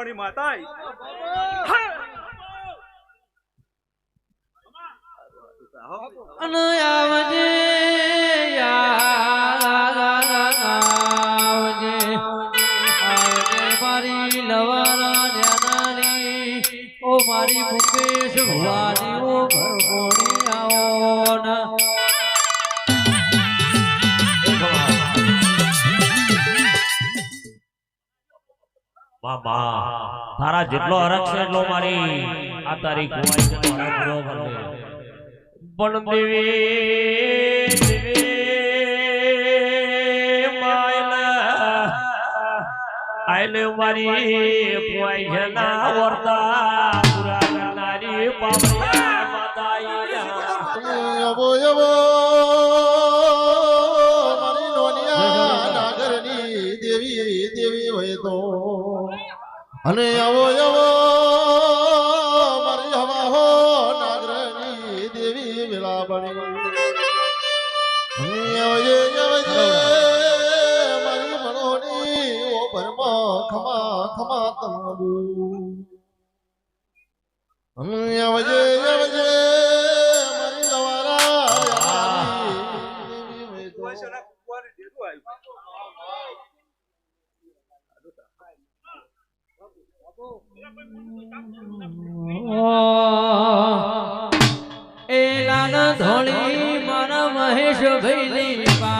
પરમણી માતા આવજે આવજે આવજે મારી લવારા મુકેશ ભવાની ઓ ભરમોણી તારા જેટલો હરખ છે એટલો મારી આ તારી કુવાઈ છે મારો પૂરો કરી દે. પણ દેવી આયલે મારી કોઈ છે ના વર્તા પુરા નારી બાબા અને આવો યવો મારી હવા હો નાગરની દેવી મનોની ઓ ભરમાં ખમા ખમા તમારું અવજે આવજે એ લાલ ધોળી મારા મહેશ ભૈલી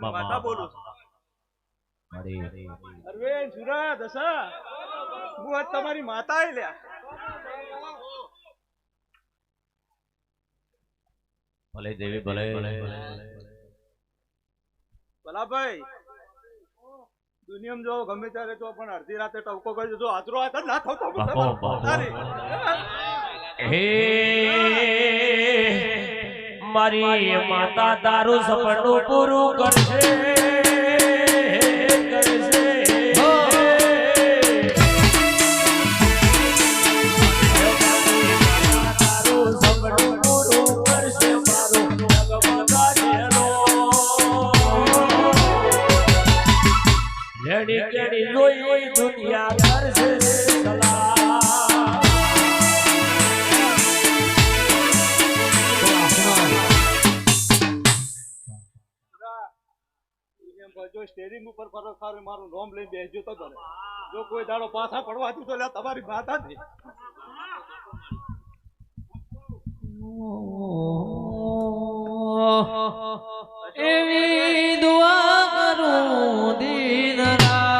માતા બોલું. છું. અરવિંદ સુરત દશા. હું આજ તમારી માતા લ્યા. ભલે દેવી ભલે. ભલાભાઈ દુનિયામાં જો ગમે ત્યારે તો પણ અડધી રાતે ટવકો કરી જો આદરો હાથ ના થતો. હે. મારી માતા તારું સપનું પૂરું કરશે તારું સપનું કરશે મારું. લેડી કેડી દુનિયા સ્ટેરિંગ ઉપર ફરક ફારે મારું નોમ લઈને બેસજો તો ભલે. જો કોઈ દાડો પાછા પડવા દીધો લ્યા તમારી માતા જ એવી દુઆ કરું દીન રાત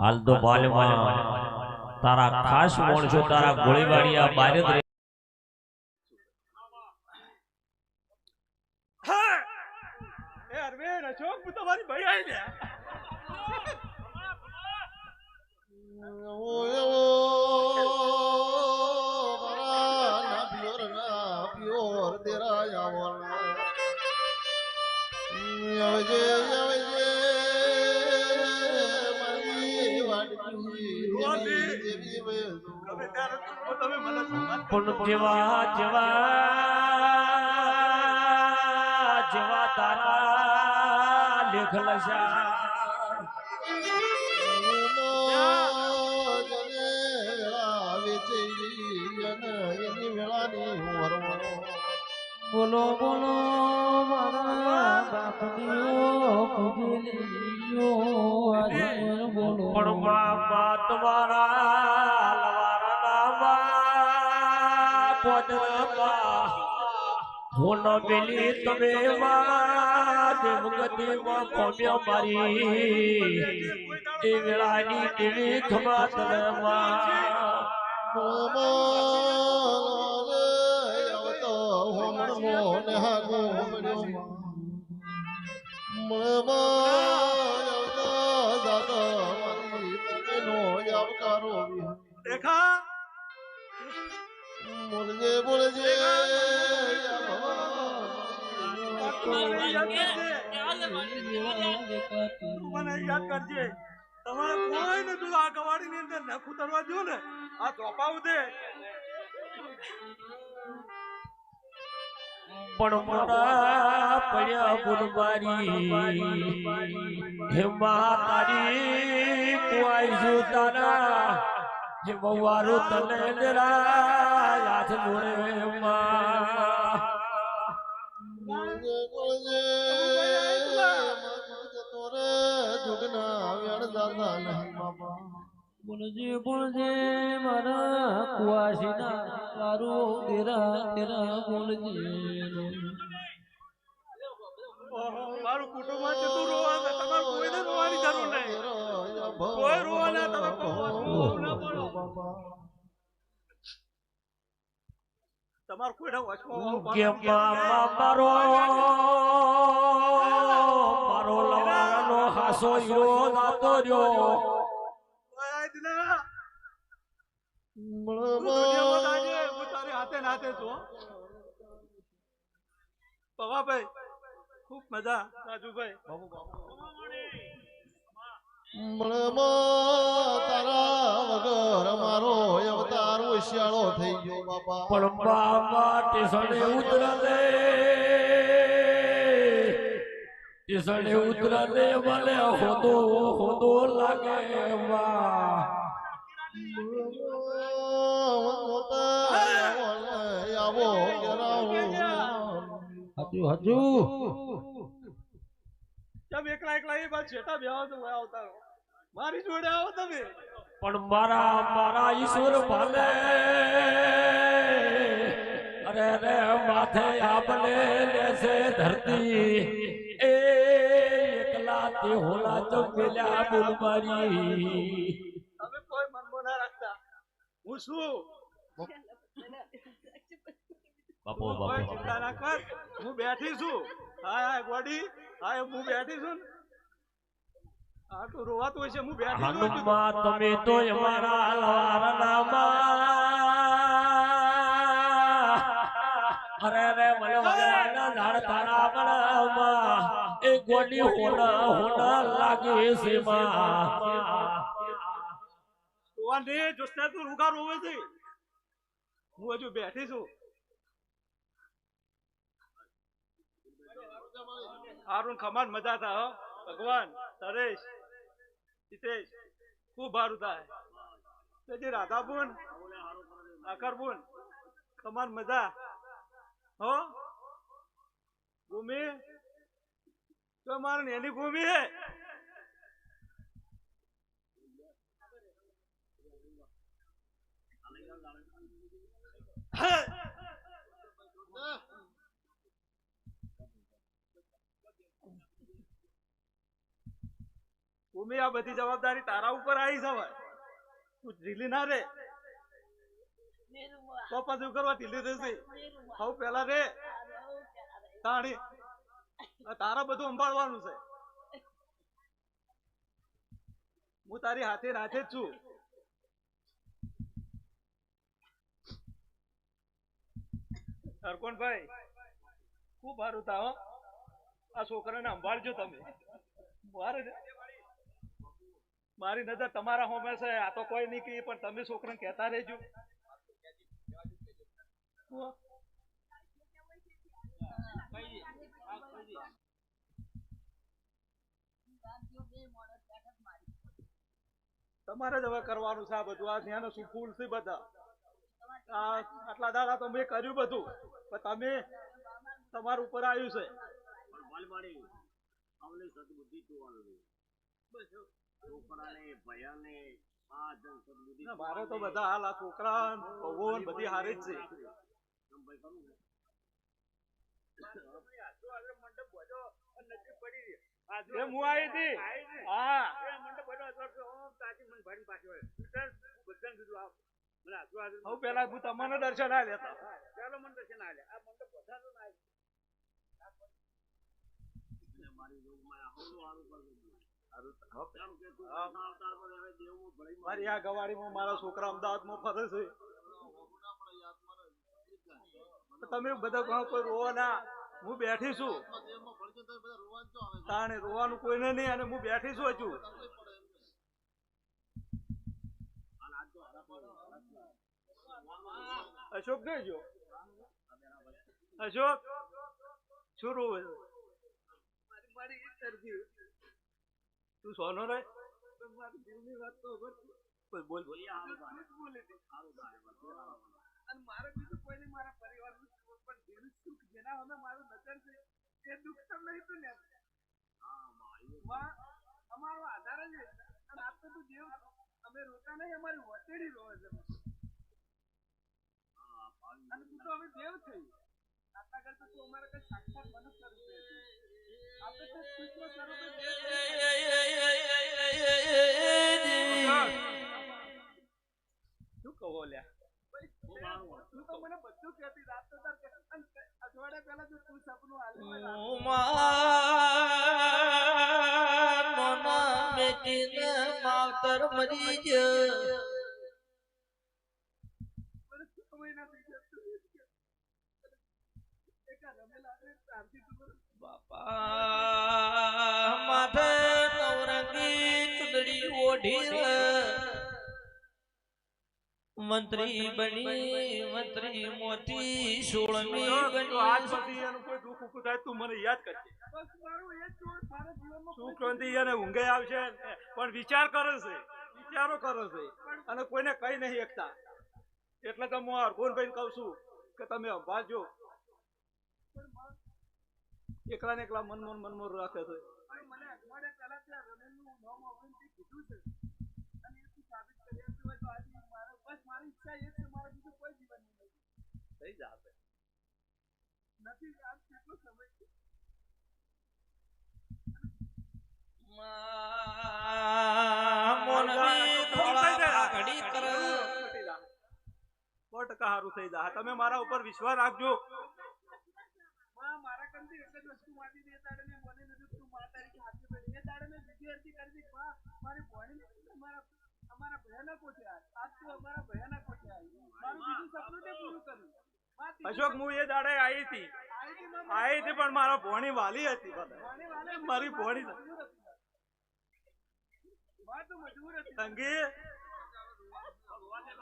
હાલ તો બાલમાં તારા ખાસ માણસો તારા ગોળીબારિયા બારે તમારી ભાઈ આવી લ્યા પણ જેવા જેવા જેવા તારા લેખ લસ્યા બોલો બોલો મારા આજે બોલો. પણ બાપા તમારા લવારા તમે દેવગતિમાં મારી. એ વેળાની દેવી ખમા યાદ કરજે. તમારે કોઈ ને તું આ કવાડી ની અંદર નખ ઉતરવા દો ને, આ ચોપાવ દે. પણ મોડા પડ્યા ગુરબારી હે મા તારી કુવાઈ તારા. હે બવારો તને જરા હાથ મોરે માં. દાદા નહીં બાપા. બોલજે બોલજે મારા કુવાસીના તારું તેરા તેરા મુનજી મારું કુટુંબ તું રોવા તમારે કોઈને રોવાની જરૂર નહીં. કોઈ રોવા તમે કોઈ ના બોલો તમારે કોઈને વચમાં કે બાપા મારો મારો લવારાનો હાસો યો નાતો રહ્યો હું તારી હાથે નાથે છું. પવાભાઈ ખૂબ મજા. રાજુભાઈ. તારા વગર અમારો અવતાર હોશિયાળો થઈ ગયો બાપા. પણ બાપા ટેસણે ઉતરલે. ટેસણે ઉતરલે મને હોદો હોદો લાગે ઘેરાવો હજુ હજુ એકલા એકલા એ બાદ છેટા બેહો તો આવતા મારી જોડે આવો તમે. પણ મારા મારા ઈશ્વર ભાલે. અરે રે માથે આપને લેશે ધરતી. એ એકલા તે હોલા તમે કોઈ મનમાં ના રાખતા. હું છું. બાપો તું ચિંતા ના કર. હું બેઠી છું. હાય હાય ગોડી હાય હું બેઠી છું આ તો રોવાતું હશે. હું બેઠી છું. હનુમા તમે તો અમારા લવારનામાં અરે રે મને વગરાના ઝાડ તારા ગળામાં. એ ગોડી હોના હોના લાગે છે માં. રોવા દે જોસ્તા તું રૂગા રોવે છે. હું હજુ બેઠી છું. હારું ખમાન મજા થાય ભગવાન સરેશ હિતેશ, ખૂબ સારું થાય. તેથી રાધા બુન આકર બુન ખમાન મજા, હો. ભૂમિ તો મારે એની ભૂમિ હે. ભૂમિ આ બધી જવાબદારી તારા ઉપર આવી છે તું ઢીલી ના રે. તો પછી કરવા ઢીલી રહેશે? હવે પેલા રે. તાણી. તારા બધું સંભાળવાનું છે. હું તારી હાથે નાથે જ છું. હરકોનભાઈ, ખૂબ સારું હો. આ છોકરાને સંભાળજો તમે. મારે મારી નજર તમારા હોમે છે આ તો કોઈ નહીં કહી પણ તમે છોકરાને કહેતા રહેજો. તમારે જ હવે કરવાનું છે આ બધું. આ ધ્યાન શું ફૂલ છે બધા? આ આટલા દાડા તો મેં કર્યું બધું પણ તમે તમારું ઉપર આવ્યું છે. મારે તો બધા હાલ આ છોકરા ન વહુઓ ન બધી હારે જ છે. હું આવી હતી? હા. હું પેલા હું તમને દર્શન આ લેતા મારી આ ગવાડીમાં મારા છોકરા અમદાવાદમાં ફરે છે. તમે બધા ઘણો કોઈ રોવો હું બેઠી છું. રોવાનું તાણે રોવાનું કોઈને નહીં અને હું બેઠી છું હજુ. અશોક ગઈ જો અશોક? શું રોવે છે? તું સોનો રે? બોલ બોલ. બોલ. અને મારે બીજું કોઈ નહીં મારા પરિવારનું પણ જેનું સુખ જેના સામે મારું નજર છે એ દુઃખ તો તો ને અમારો આધાર જ અને આપ તો તું અમે રોતા નહીં અમારી વટેડી રોવે છે. અને તું તો હવે દેવ થઈ. આટલા કરતા તું અમારે કઈ સાક્ષાત મનુષ્ય રૂપે શું કહો લ્યા મને બધું કહેતી રાત તો અઠવાડિયા પહેલા જો તું સપનું માવતર મરી ગયો મહિના થઈ ગયા બાપા મંત્રી બની મંત્રી મોતી સોળમી તો મને યાદ કરજે ઊંઘે આવશે પણ વિચાર કરે છે વિચારો કરે છે અને કોઈને કઈ નહીં એકતા એટલે તો હું અર્ગુનભાઈ કહું છું કે તમે સંભાળજો એકલા ને એકલા મન મન રાખે છે. કોઈ મને અઠવાડિયા પહેલા ત્યાં રમેલનું નામ અવનથી કીધું છે. અને એ તું સાબિત કરી આપ્યું હોય તો આજે મારો બસ મારી ઈચ્છા એ જ છે મારે બીજું કોઈ જીવન નહીં થઈ જશે સો ટકા સારું થઈ જાય તમે મારા ઉપર વિશ્વાસ રાખજો. માં મારા કંથી એક જ વસ્તુ માંગી દે તારે મેં મને નતું તું મા તારીખે હાથે પડી એ તારે મેં બીજી અરજી કરી હતી માં મારી ભણી અમારા અમારા ભયાનકો છે આજ આજ તું અમારા ભયાનકો છે મારું બીજું સપનું તે પૂરું કર્યું. અશોક હું એ દાડે આવી હતી. આવી હતી પણ મારા ભોણી વાલી હતી મારી ભોણી સંગી?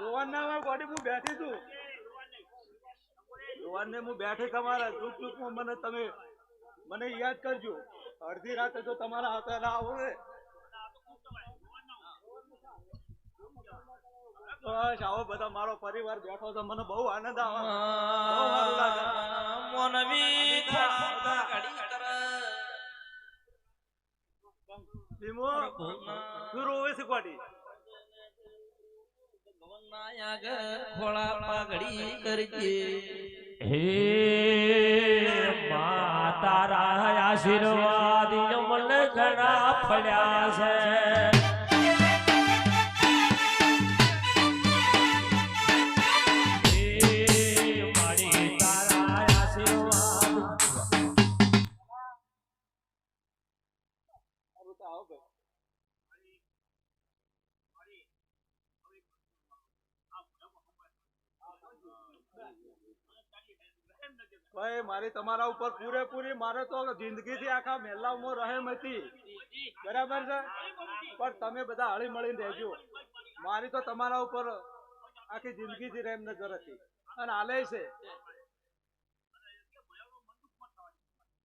રોહન ના હું બેઠી છું. રોહન ને હું બેઠે તમારા દુઃખ દુઃખમાં મને તમે મને યાદ કરજો. અડધી રાતે જો તમારા હાથે ના આવો ને. બસ આવો બધા મારો પરિવાર બેઠો છે. મને બહુ આનંદ આવે. મોનવી ભીમો શું રોવે છે ગોડી ખોળા પાઘડી કરજે. હે મા તારા આશીર્વાદ મને ઘણા ફળ્યા છે. ભાઈ, મારી તમારા ઉપર પૂરેપૂરી, મારે તો જિંદગીથી આખા મહેલામાં રહેમ હતી. બરાબર છે? પણ તમે બધા હળી મળીને રહેજો. મારી તો તમારા ઉપર આખી જિંદગીથી રહેમ નજર હતી. અને હાલે છે.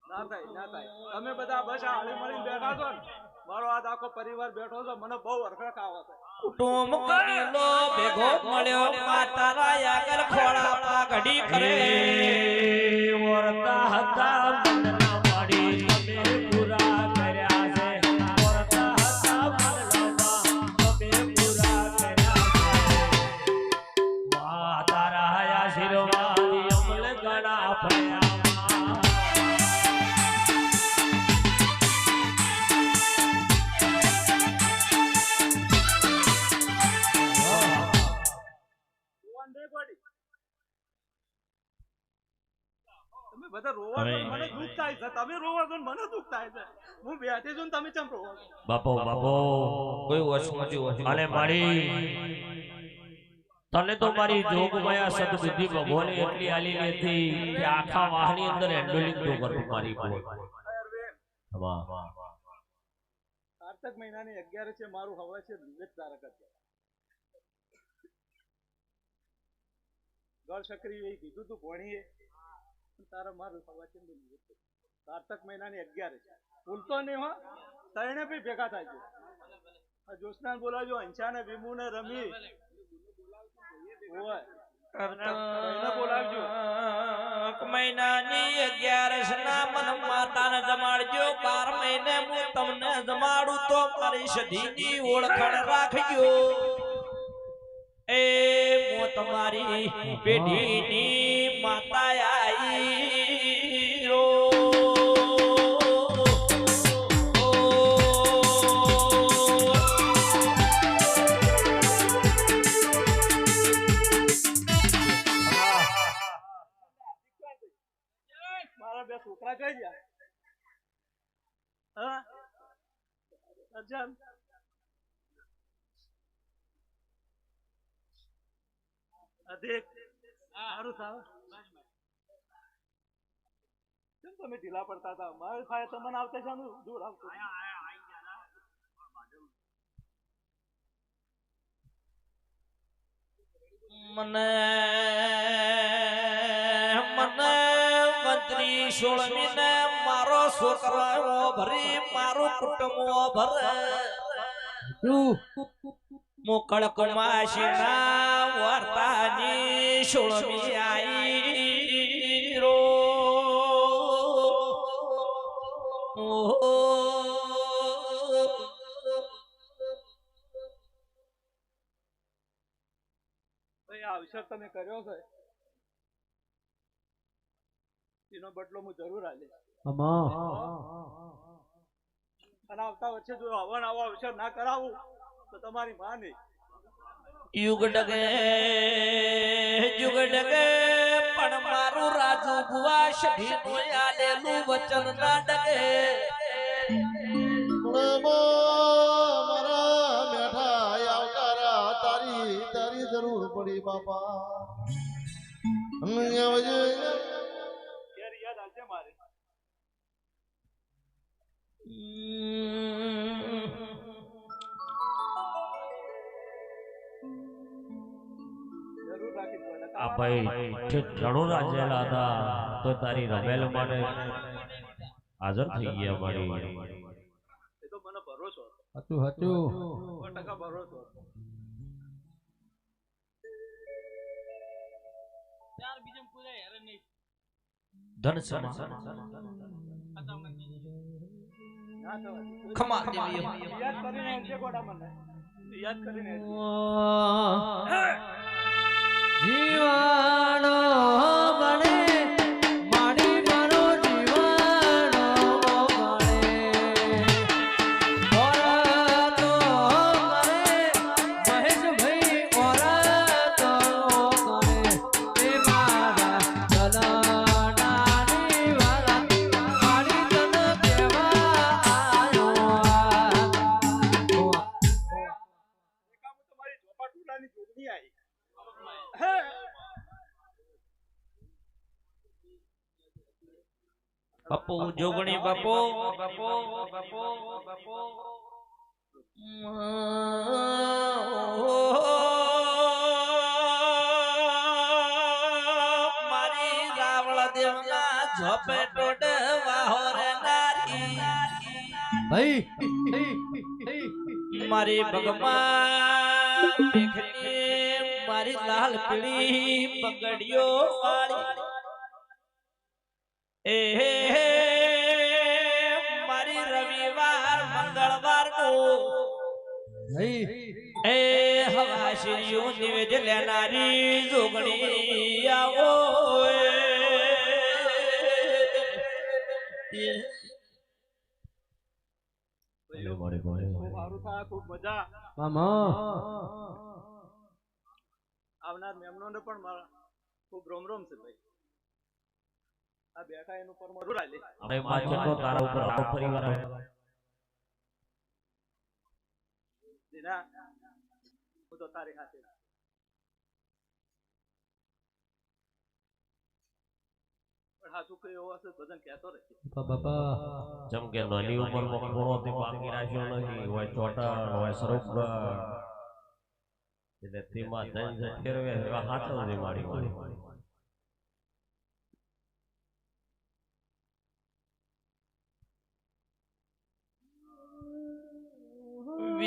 ના થાય ના થાય. તમે બધા બસ હળી મળીને બેઠા છો ને. મારો આજ આખો પરિવાર બેઠો છે, મને બહુ હરખડ આવે છે. કુટુંબ કરેલો, ભેગો મળ્યો માતારા આગળ ખોળા પાઘડી કરે. વર્તા હતા બધા રોવા મને દુઃખ થાય છે. તમે રોવો છો મને દુઃખ થાય છે. હું બેઠી છું તમે ચમ રોવો બાપો બાપો કોઈ વસ્તુ અને મારી તને તો મારી જોગમાયા સદબુદ્ધિ ભગવાને એટલી આલી હતી કે આખા વાહની અંદર હેન્ડલિંગ તો કરું મારી બોલ કારતક મહિનાની અગિયાર છે મારું હવે છે નિવેદ તારક ગળ સક્રિય કીધું તું ભણીએ. તારે મારું મહિનાની અગિયાર. ભૂલતો નહીં હો. તઈને બી ભેગા થાય છે. જ્યોત્સનાને બોલાવજો. અંશા ને વિમુ ને રમી બોલાવજો. મહિનાની અગિયારસ ના મન માતાને જમાડજો. બાર મહિને હું તમને જમાડું તો મારી સધીની ઓળખાણ રાખજો. એ હું તમારી માતા રો મારા બે છોકરા કઈ ગયા? અર્જન? અધિક? સારું થાવ. કેમ તમે ઢીલા પડતા હતા? મારે થાય તમને આવતા છે દૂર આવતો મને મને મંત્રી સોળમી ને મારો છોકરો ભરી મારું કુટુંબ ભરે. મોકળ કુમાશી ના વાર્તાની સોળમી આઈ. આ તમે કર્યો છે. એનો બદલો હું જરૂર આલીશ અને આવતા વચ્ચે જો હવન આવો અવસર ના કરાવું તો તમારી માં નહીં. યુગ ડગે યુગ ડગે પણ મારું રાજુ ભુવા શભી નું આલેલું વચન ના ડગે. તારી તારી જરૂર પડી બાપા. યાદ આવશે મારે. આ ભાઈ ઠેઠ ઘણું રાજેલા હતા તો તારી રમેલ માટે હાજર થઈ ગયા મારી એ તો મને ભરોસો હતું. હતું ટકા ભરોસો હતો. ધન સમા. ખમા દેવી યાદ કરીને આવજે ગોડા મને. યાદ કરીને. જીવાણો બાપુ જોગણી બાપુ બાપુ. બાપુ બાપુ મારી રાવળ દેવના ઝોપે ટોડ વાહોર નારી. ભાઈ મારી ભગવાન દેખને મારી લાલ પીળી પગડીઓ વાળી. એ હે એ હવા શિરિયો નિવેદ લેનારી જોગણી આવો એ. ખૂબ સારું મજા. મામા. આવનાર મહેમાનોને પણ મારા ખૂબ રોમ રોમ છે ભાઈ. આ બેઠા એનું પર મરું રાલી તારા ઉપર આવો પરિવાર આવે. દીના હું તો તારી સાથે જેમ કે નાની ઉંમરમાં રાખ્યો નથી હોય ચોટાણ હોય સરોવર એટલે તેમાં ધન જે ફેરવે હાથવજે મારી મારી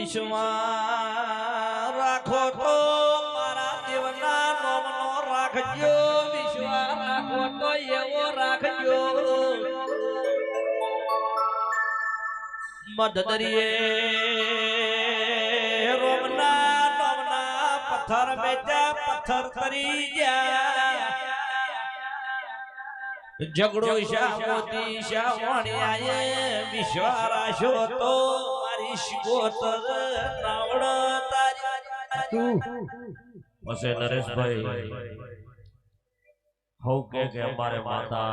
વિશ્વા રાખો તો મારા દેવના નોમનો રાખજો વિશ્વા રાખો તો એવો રાખજો. મદદરીએ રોમના નોમના પથ્થર બેટા પથ્થર તરી ગયા. ઝઘડો શા મોતી શા વણ્યાએ વિશ્વારાશો તો પછી નરેશભાઈ, હવ કે અમારે માતા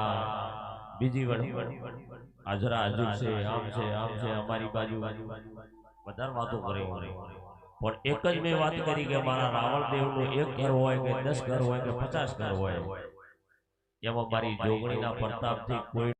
બીજી વડી હાજરા હાજર છે, આમ છે આમ છે, અમારી બાજુ વધારે વાતો કરે. પણ એક જ મેં વાત કરી કે મારા રાવણ દેવનું એક ઘર હોય કે દસ ઘર હોય કે પચાસ ઘર હોય, એમાં મારી જોગણીના પ્રતાપથી કોઈ